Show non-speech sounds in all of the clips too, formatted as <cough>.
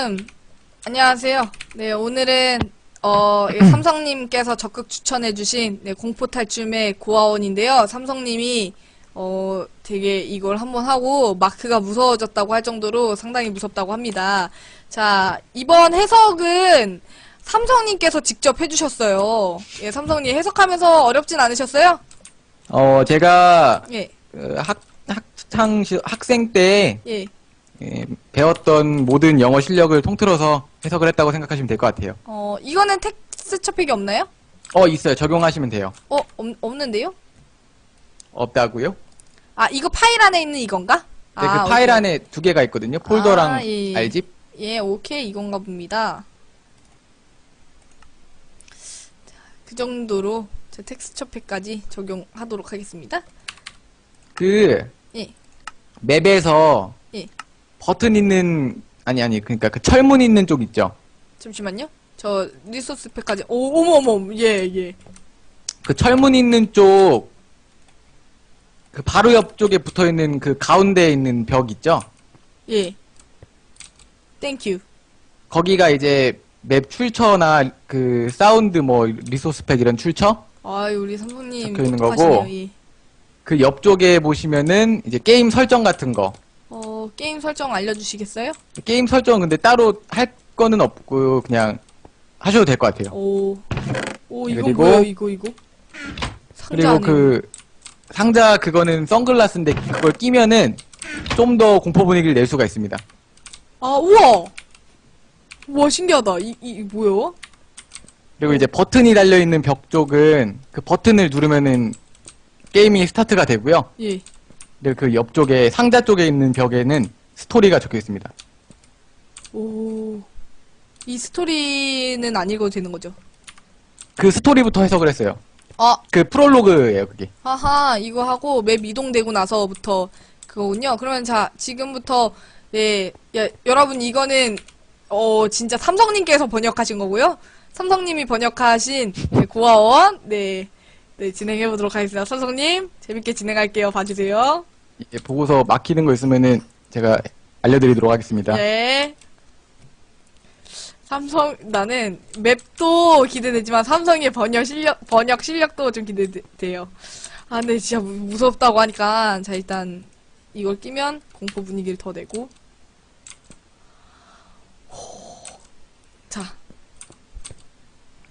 여러분 안녕하세요. 네 오늘은 어 예, <clears throat> 삼성님께서 적극 추천해주신 네, 공포 탈춤의 고아원인데요. 삼성님이 어 되게 이걸 한번 하고 마크가 무서워졌다고 할 정도로 상당히 무섭다고 합니다. 자 이번 해석은 삼성님께서 직접 해주셨어요. 예 삼성님 해석하면서 어렵진 않으셨어요? 어, 제가 예 그 학, 학창, 시- 학생 때 예. 예, 배웠던 모든 영어 실력을 통틀어서 해석을 했다고 생각하시면 될 것 같아요. 어 이거는 텍스트 픽이 없나요? 어, 있어요. 적용하시면 돼요. 어 없, 없는데요? 없다고요? 아 이거 파일 안에 있는 이건가? 네, 아, 그 파일 오케이. 안에 두 개가 있거든요. 폴더랑 아, 예, 예. 알집. 예, 오케이, 이건가 봅니다. 자, 그 정도로 제 텍스처 팩까지 적용하도록 하겠습니다. 그 예. 맵에서 예. 버튼 있는 아니 아니 그러니까 그 철문 있는 쪽 있죠. 잠시만요. 저 리소스 팩까지. 오, 어머, 어머, 예, 예. 그 철문 있는 쪽 그 바로 옆쪽에 붙어 있는 그 가운데 있는 벽 있죠. 예. 땡큐. 거기가 이제 맵 출처나 그 사운드 뭐 리소스 팩 이런 출처 아이, 우리 삼성님 적혀 있는 똑똑하시네요, 거고. 예. 그 옆쪽에 보시면은 이제 게임 설정 같은 거 어, 게임 설정 알려주시겠어요? 게임 설정 근데 따로 할 거는 없고 그냥 하셔도 될 것 같아요. 오, 오, 그리고- 뭐예요, 이거, 이거? 상자 그리고 안에. 그 상자 그거는 선글라스인데 그걸 끼면은 좀 더 공포 분위기를 낼 수가 있습니다. 아, 우와! 우와, 신기하다. 이, 이, 뭐야? 그리고 이제 버튼이 달려 있는 벽 쪽은 그 버튼을 누르면은 게임이 스타트가 되고요. 예. 그리고 그 옆쪽에 상자 쪽에 있는 벽에는 스토리가 적혀 있습니다. 오. 이 스토리는 안 읽어도 되는 거죠? 그 스토리부터 해석을 했어요. 아, 그 프롤로그예요, 그게. 하하, 이거 하고 맵 이동되고 나서부터 그거군요. 그러면 자, 지금부터, 네, 야, 여러분 이거는, 어, 진짜 삼성님께서 번역하신 거고요. 삼성님이 번역하신 네, 고아원, 네, 네, 진행해 보도록 하겠습니다. 삼성님, 재밌게 진행할게요. 봐주세요. 예, 보고서 막히는 거 있으면은 제가 알려드리도록 하겠습니다. 네. 삼성 나는 맵도 기대되지만 삼성의 번역 실력 번역 실력도 좀 기대돼요. 아 근데 진짜 무- 무섭다고 하니까 자 일단 이걸 끼면 공포 분위기를 더 내고 호. 자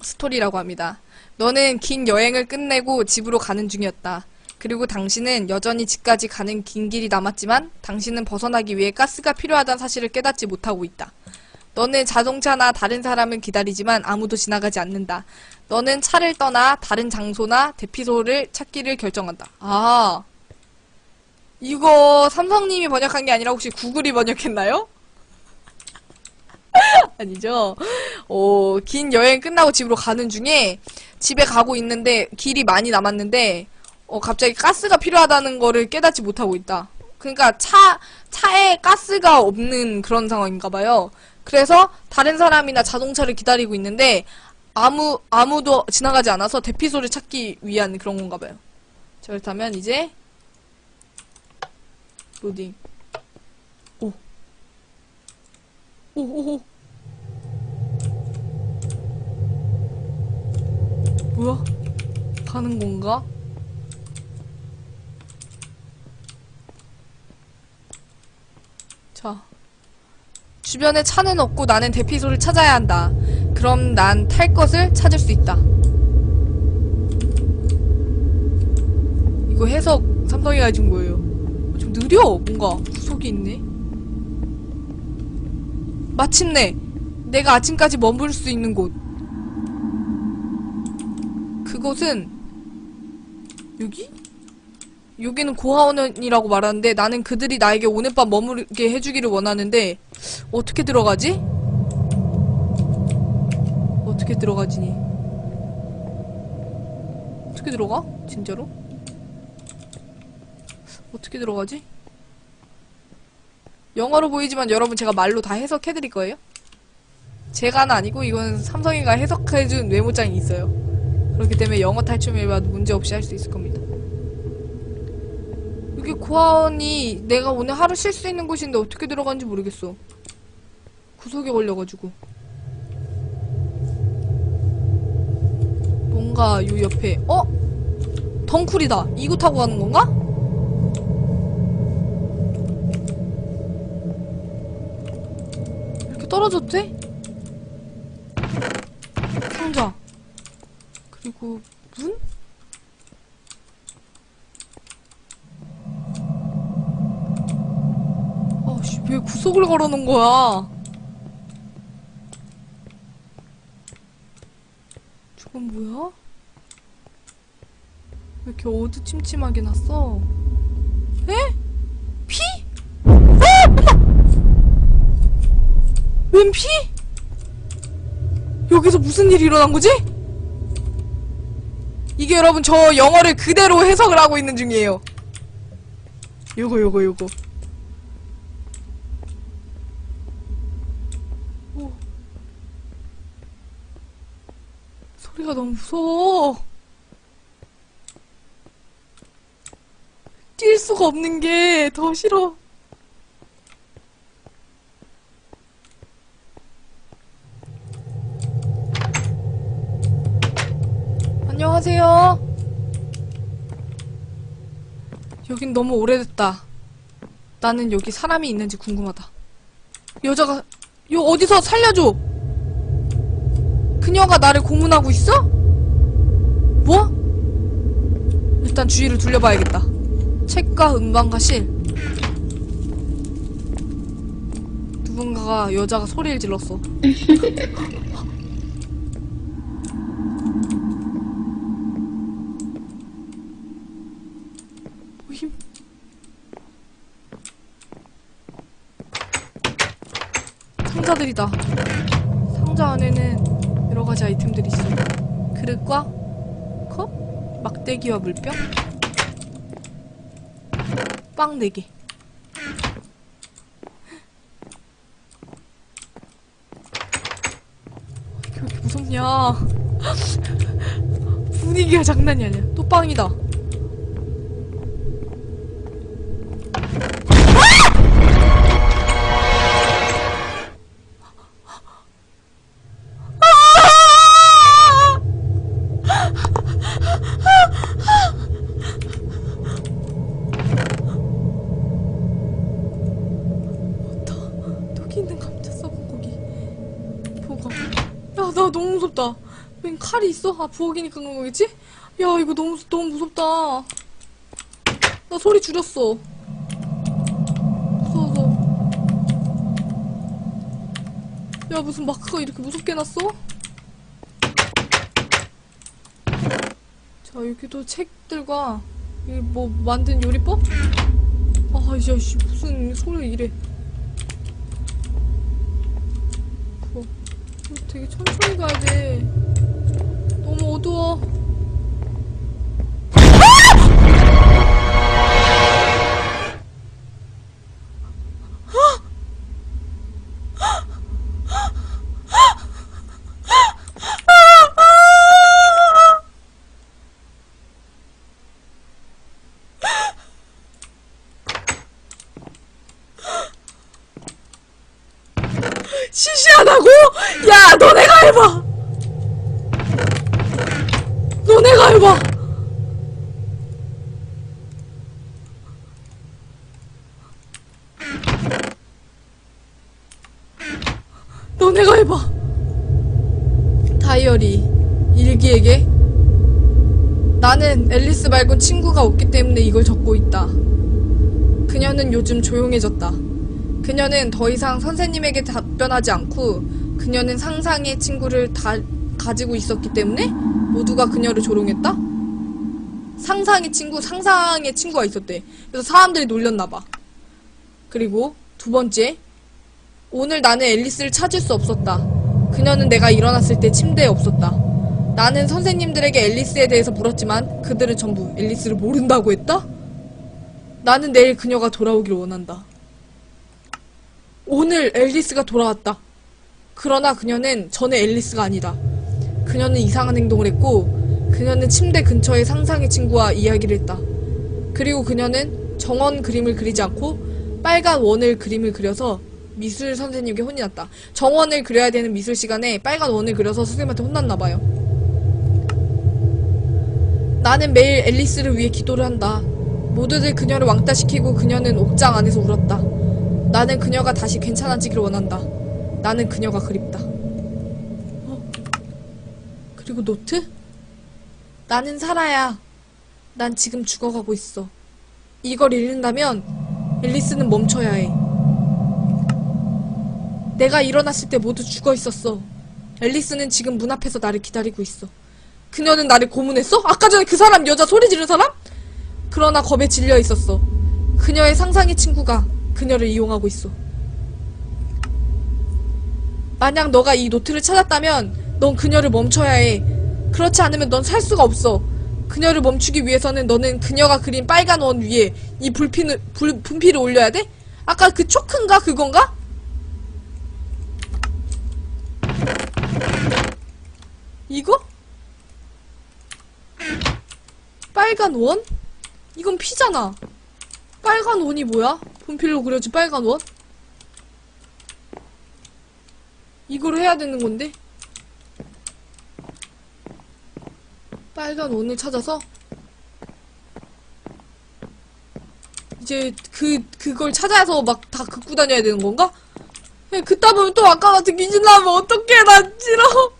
스토리라고 합니다. 너는 긴 여행을 끝내고 집으로 가는 중이었다. 그리고 당신은 여전히 집까지 가는 긴 길이 남았지만 당신은 벗어나기 위해 가스가 필요하다는 사실을 깨닫지 못하고 있다. 너는 자동차나 다른 사람을 기다리지만 아무도 지나가지 않는다. 너는 차를 떠나 다른 장소나 대피소를 찾기를 결정한다. 아. 이거 삼성님이 번역한 게 아니라 혹시 구글이 번역했나요? <laughs> 아니죠. 어, 긴 여행 끝나고 집으로 가는 중에 집에 가고 있는데 길이 많이 남았는데 어, 갑자기 가스가 필요하다는 거를 깨닫지 못하고 있다. 그러니까 차, 차에 가스가 없는 그런 상황인가 봐요. 그래서 다른 사람이나 자동차를 기다리고 있는데 아무, 아무도 지나가지 않아서 대피소를 찾기 위한 그런 건가 봐요. 자, 그렇다면 이제 로딩. 오. 오, 오, 오. 뭐야? 가는 건가? 자. 주변에 차는 없고 나는 대피소를 찾아야 한다. 그럼 난 탈 것을 찾을 수 있다. 이거 해석 삼성이가 해준 거예요. 좀 느려. 뭔가 구석이 있네. 마침내 내가 아침까지 머물 수 있는 곳. 그곳은 여기? 여기는 고아원이라고 말하는데 나는 그들이 나에게 오늘 밤 머무르게 해주기를 원하는데 어떻게 들어가지? 어떻게 들어가지니? 어떻게 들어가? 진짜로? 어떻게 들어가지? 영어로 보이지만 여러분 제가 말로 다 해석해드릴 거예요. 제가는 아니고 이건 삼성이가 해석해준 메모장이 있어요. 그렇기 때문에 영어 탈춤을 문제 없이 할 수 있을 겁니다. 고아원이 내가 오늘 하루 쉴 수 있는 곳인데 어떻게 들어가는지 모르겠어. 구석에 걸려가지고. 뭔가 요 옆에, 어? 덩쿨이다. 이거 타고 가는 건가? 이렇게 돼? 상자. 그리고 문? 아씨 왜 구석을 걸어놓은 거야? 저건 뭐야? 왜 이렇게 어두침침하게 났어? 에? 피? 아! 웬 피? 여기서 무슨 일이 일어난 거지? 이게 여러분 저 영어를 그대로 해석을 하고 있는 중이에요. 요거 요거 요거. 오. 소리가 너무 무서워. 뛸 수가 없는 게 더 싫어. 안녕하세요. 여긴 너무 오래됐다. 나는 여기 사람이 있는지 궁금하다. 여자가, 요 어디서 살려줘! 그녀가 나를 고문하고 있어? 뭐? 일단 주위를 둘러봐야겠다. 책과 음반가실. 누군가가 여자가 소리를 질렀어. <laughs> 모임. 상자들이다. 상자 안에는 가지 아이템들이 있어. 그릇과 컵, 막대기와 물병, 빵 4개. 이게 왜 이렇게 무섭냐. <laughs> 분위기가 장난이 아니야. 또 빵이다. 있어? 아, 부엌이니까 그런 거겠지? 야, 이거 너무, 너무 무섭다. 나 소리 줄였어. 무서워서. 야, 무슨 마크가 이렇게 무섭게 났어? 자, 여기도 책들과, 이 뭐, 만든 요리법? 아, 이제, 씨, 무슨 소리 이래. 어, 되게 천천히 가야 돼. 너무 어두워. 시시하다고? 야, 너네가 해봐. 너네가 해봐. 너네가 해봐. 다이어리 일기에게 나는 앨리스 말곤 친구가 없기 때문에 이걸 적고 있다. 그녀는 요즘 조용해졌다. 그녀는 더 이상 선생님에게 답변하지 않고 그녀는 상상의 친구를 다 가지고 있었기 때문에 모두가 그녀를 조롱했다? 상상의 친구, 상상의 친구가 있었대. 그래서 사람들이 놀렸나봐. 그리고 두 번째, 오늘 나는 앨리스를 찾을 수 없었다. 그녀는 내가 일어났을 때 침대에 없었다. 나는 선생님들에게 앨리스에 대해서 물었지만 그들은 전부 앨리스를 모른다고 했다? 나는 내일 그녀가 돌아오길 원한다. 오늘 앨리스가 돌아왔다. 그러나 그녀는 전에 앨리스가 아니다. 그녀는 이상한 행동을 했고, 그녀는 침대 근처의 상상의 친구와 이야기를 했다. 그리고 그녀는 정원 그림을 그리지 않고 빨간 원을 그림을 그려서 미술 선생님께 혼이 났다. 정원을 그려야 되는 미술 시간에 빨간 원을 그려서 선생님한테 혼났나 봐요. 나는 매일 앨리스를 위해 기도를 한다. 모두들 그녀를 왕따시키고 그녀는 옥장 안에서 울었다. 나는 그녀가 다시 괜찮아지기를 원한다. 나는 그녀가 그립다. 어? 그리고 노트? 나는 살아야. 난 지금 죽어가고 있어. 이걸 잃는다면 앨리스는 멈춰야 해. 내가 일어났을 때 모두 죽어 있었어. 앨리스는 지금 문 앞에서 나를 기다리고 있어. 그녀는 나를 고문했어? 아까 전에 그 사람 여자 소리 지른 사람? 그러나 겁에 질려 있었어. 그녀의 상상의 친구가 그녀를 이용하고 있어. 만약 너가 이 노트를 찾았다면 넌 그녀를 멈춰야 해. 그렇지 않으면 넌 살 수가 없어. 그녀를 멈추기 위해서는 너는 그녀가 그린 빨간 원 위에 이 불핀을, 불, 분필을 올려야 돼? 아까 그 초크인가 그건가? 이거? 빨간 원? 이건 피잖아. 빨간 원이 뭐야? 분필로 그려진 빨간 원? 이걸 해야 되는 건데? 빨간 원을 찾아서 이제 그 그걸 찾아서 막 다 긋고 다녀야 되는 건가? 야, 그따 보면 또 아까 같은 기준 나면 어떡해 나 싫어.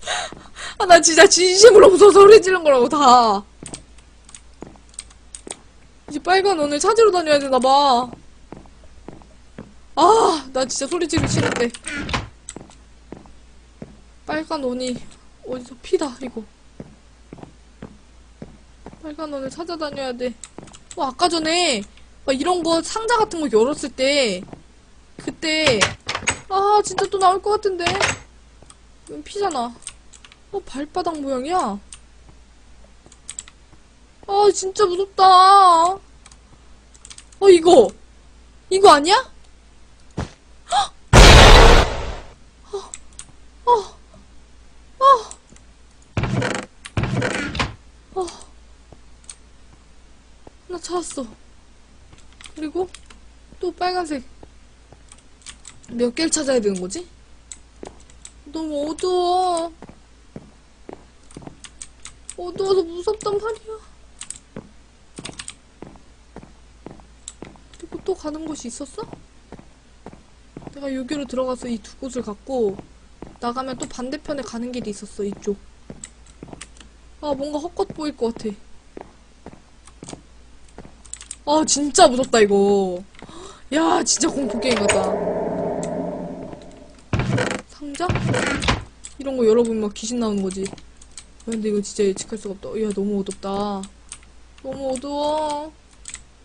<laughs> 아 나 진짜 진심으로 무서워 소리 지른 거라고 다. 이제 빨간 원을 찾으러 다녀야 되나봐. 아 나 진짜 소리 지르기 싫은데. 빨간 원이 어디서 피다 이거 빨간 원을 찾아다녀야 돼. 어, 아까 전에 막 이런 거 상자 같은 거 열었을 때 그때 아 진짜 또 나올 것 같은데 이건 피잖아. 어 발바닥 모양이야. 아 진짜 무섭다. 어 이거 이거 아니야? 헉! 어, 어, 어. 어. 하나 찾았어. 그리고 또 빨간색. 몇 개를 찾아야 되는 거지? 너무 어두워. 어두워서 무섭단 말이야. 그리고 또 가는 곳이 있었어? 내가 여기로 들어가서 이 두 곳을 갔고 나가면 또 반대편에 가는 길이 있었어 이쪽. 아 뭔가 헛것 보일 것 같아. 아 진짜 무섭다 이거. 야 진짜 공포게임 같다. 상자? 이런 거 열어보면 막 귀신 나오는 거지. 야, 근데 이거 진짜 예측할 수가 없다. 야 너무 어둡다. 너무 어두워.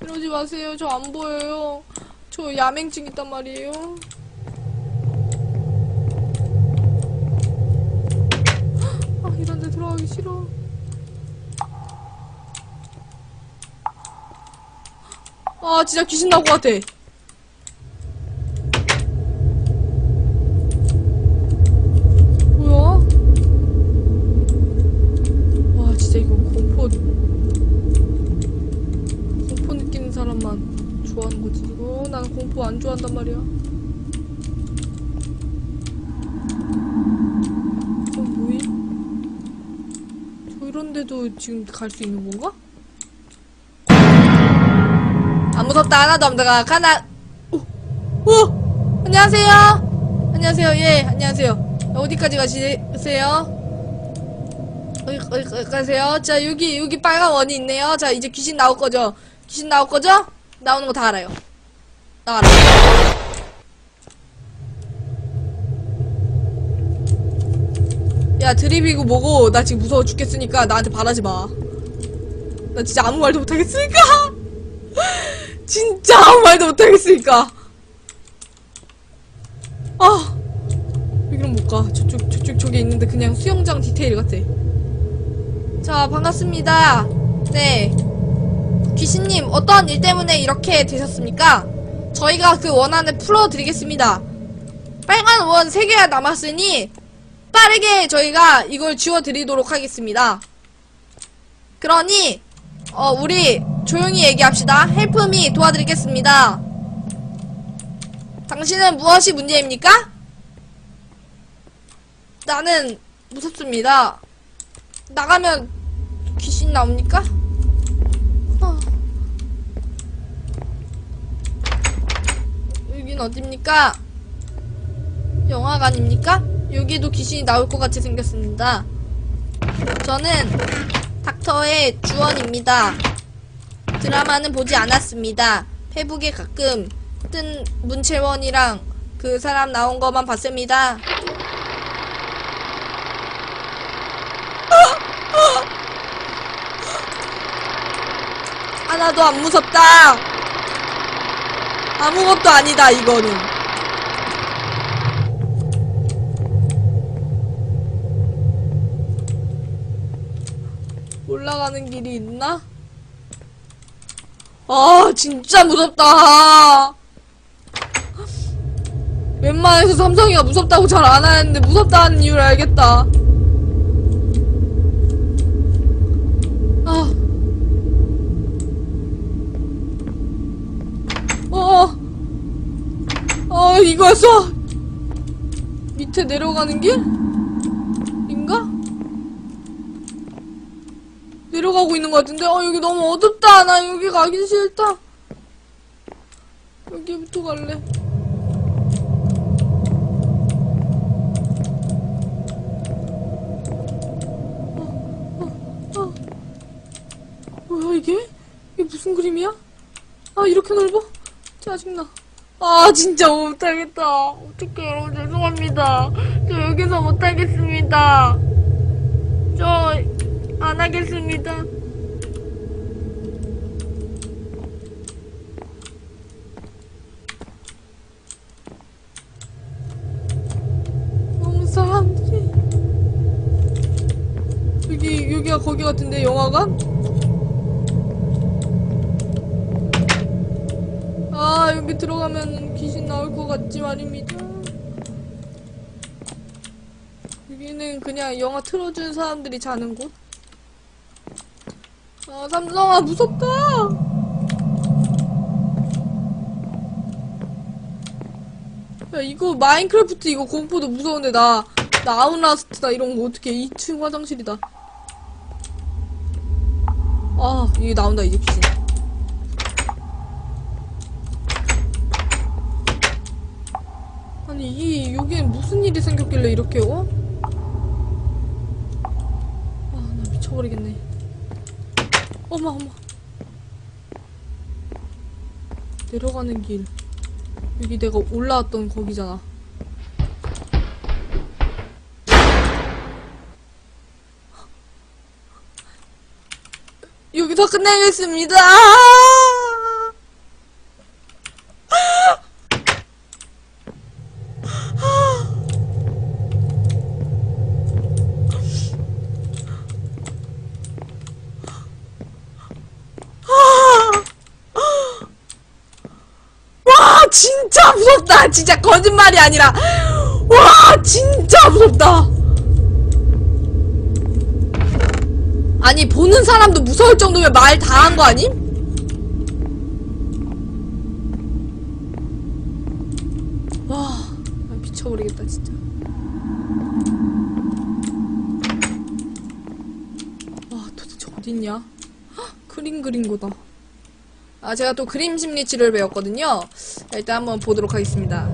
이러지 마세요. 저 안 보여요. 저 야맹증 있단 말이에요. 아 이런 데 들어가기 싫어 아 진짜 귀신 것 같아 뭐야? 와 진짜 이거 공포 공포 느끼는 사람만 좋아하는 거지 어 나는 공포 안 좋아한단 말이야 어 뭐임? 저 이런데도 지금 갈 수 있는 건가? 안 무섭다 하나도 안 들어가. 하나 오, 오 안녕하세요. 안녕하세요. 예 안녕하세요. 어디까지 가시세요? 어디 어디 가세요? 자 여기 여기 빨간 원이 있네요. 자 이제 귀신 나올 거죠? 귀신 나올 거죠? 나오는 거 다 알아요. 나 알아 야 드립이고 뭐고 나 지금 무서워 죽겠으니까 나한테 바라지 마나 진짜 아무 말도 못하겠으니까 진짜 아무 말도 못하겠으니까. 아, 여기는 못 가. 저쪽, 저쪽, 저기 있는데 그냥 수영장 디테일 같아. 자, 반갑습니다. 네. 귀신님, 어떠한 일 때문에 이렇게 되셨습니까? 저희가 그 원한을 풀어드리겠습니다. 빨간 원 3개가 남았으니, 빠르게 저희가 이걸 지워드리도록 하겠습니다. 그러니, 어, 우리 조용히 얘기합시다. 헬프미 도와드리겠습니다. 당신은 무엇이 문제입니까? 나는 무섭습니다. 나가면 귀신 나옵니까? 어. 여긴 어딥니까? 영화관입니까? 여기도 귀신이 나올 것 같이 생겼습니다. 저는 닥터의 주원입니다. 드라마는 보지 않았습니다. 페북에 가끔 뜬 문채원이랑 그 사람 나온 것만 봤습니다. <laughs> 하나도 안 무섭다. 아무것도 아니다, 이거는. 올라가는 길이 있나? 아, 진짜 무섭다. 웬만해서 삼성이가 무섭다고 잘 안 하는데 무섭다는 이유를 알겠다. 아. 어. 어, 이거였어. 밑에 내려가는 길? 인가? 내려가고 있는 것 같은데? 어, 여기 너무 어둡다. 나 여기 가기 싫다. 여기부터 갈래. 어, 어, 어. 뭐야, 이게? 이게 무슨 그림이야? 아, 이렇게 넓어? 짜증나. 아, 진짜 못하겠다. 어떡해, 여러분, 죄송합니다. 저 여기서 못하겠습니다. 저, 안 하겠습니다. 너무 사람들이. 여기, 여기가 거기 같은데, 영화관? 아, 여기 들어가면 귀신 나올 것 같지 말입니다. 여기는 그냥 영화 틀어준 사람들이 자는 곳. 아, 삼성아, 무섭다! 야, 이거 마인크래프트 이거 공포도 무서운데, 나, 나 아웃라스트다 이런 거 어떻게 2층 화장실이다. 아, 이게 나온다, 이제 귀신. 아니, 이, 여기엔 무슨 일이 생겼길래 이렇게, 어? 아, 나 미쳐버리겠네. 어머, 어머. 내려가는 길. 여기 내가 올라왔던 거기잖아. 여기서 끝내겠습니다. 와 진짜 무섭다. 진짜 거짓말이 아니라. 와 진짜 무섭다. 아니 보는 사람도 무서울 정도면 말 다 한 거 아님? 와 아, 미쳐버리겠다 진짜. 와 도대체 어딨냐? 헉, 그림 그린 거다 아, 제가 또 그림 심리 치료를 배웠거든요. 자, 일단 한번 보도록 하겠습니다.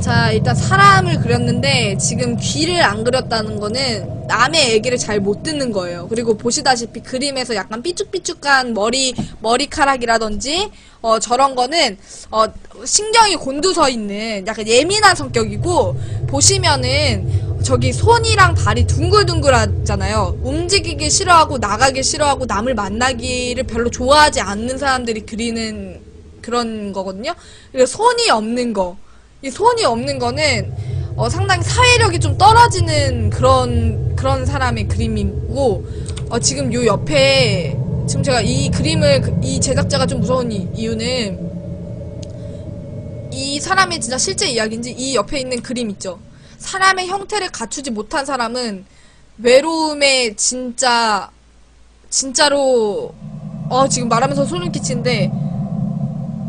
자, 일단 사람을 그렸는데 지금 귀를 안 그렸다는 거는 남의 얘기를 잘 못 듣는 거예요. 그리고 보시다시피 그림에서 약간 삐쭉삐쭉한 머리 머리카락이라든지 어 저런 거는 어 신경이 곤두서 있는 약간 예민한 성격이고 보시면은 저기 손이랑 발이 둥글둥글하잖아요. 움직이기 싫어하고 나가기 싫어하고 남을 만나기를 별로 좋아하지 않는 사람들이 그리는 그런 거거든요. 그리고 손이 없는 거. 이 손이 없는 거는 어, 상당히 사회력이 좀 떨어지는 그런 그런 사람의 그림이고 어, 지금 요 옆에 지금 제가 이 그림을 그- 이 제작자가 좀 무서운 이, 이유는 이 사람의 진짜 실제 이야기인지 이 옆에 있는 그림 있죠. 사람의 형태를 갖추지 못한 사람은 외로움에 진짜 진짜로 어 지금 말하면서 소름 끼치는데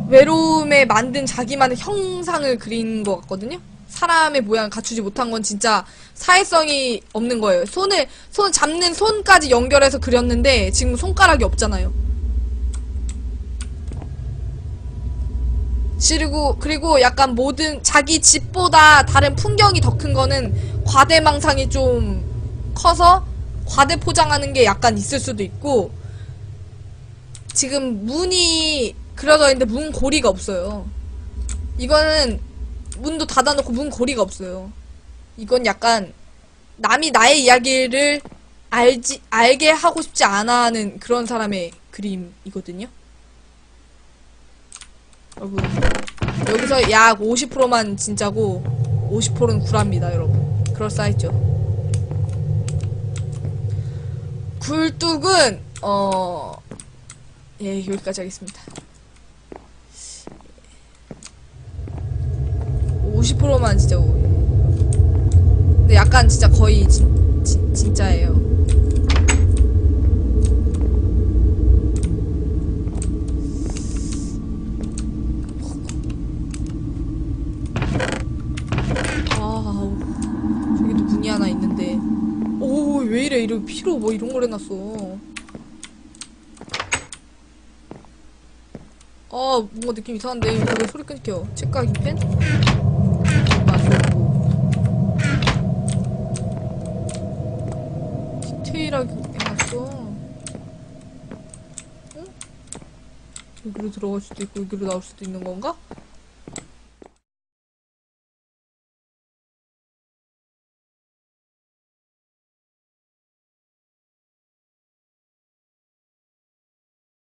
외로움에 만든 자기만의 형상을 그린 것 같거든요. 사람의 모양을 갖추지 못한 건 진짜 사회성이 없는 거예요. 손을 손 잡는 손까지 연결해서 그렸는데 지금 손가락이 없잖아요. 그리고 그리고 약간 모든 자기 집보다 다른 풍경이 더 큰 거는 과대망상이 좀 커서 과대 포장하는 게 약간 있을 수도 있고 지금 문이 그려져 있는데 문 고리가 없어요. 이거는 문도 닫아놓고 문 고리가 없어요. 이건 약간 남이 나의 이야기를 알지 알게 하고 싶지 않아 하는 그런 사람의 그림이거든요. 여러분 여기서 약 50%만 진짜고 50%는 구랍니다, 여러분. 그럴싸했죠. 굴뚝은 어 예, 여기까지 하겠습니다. 50%만 진짜 오. 근데 약간 진짜 거의 진, 진, 진짜예요. 아, 저기도 문이 하나 있는데. 오, 왜? 이런 피로 뭐 이런 걸 해놨어. 아, 뭔가 느낌 이상한데. 이거 왜 소리 끊겨? 책가기 펜? 맞고. 디테일하게 해놨어. 응? 여기로 들어갈 수도 있고, 여기로 나올 수도 있는 건가?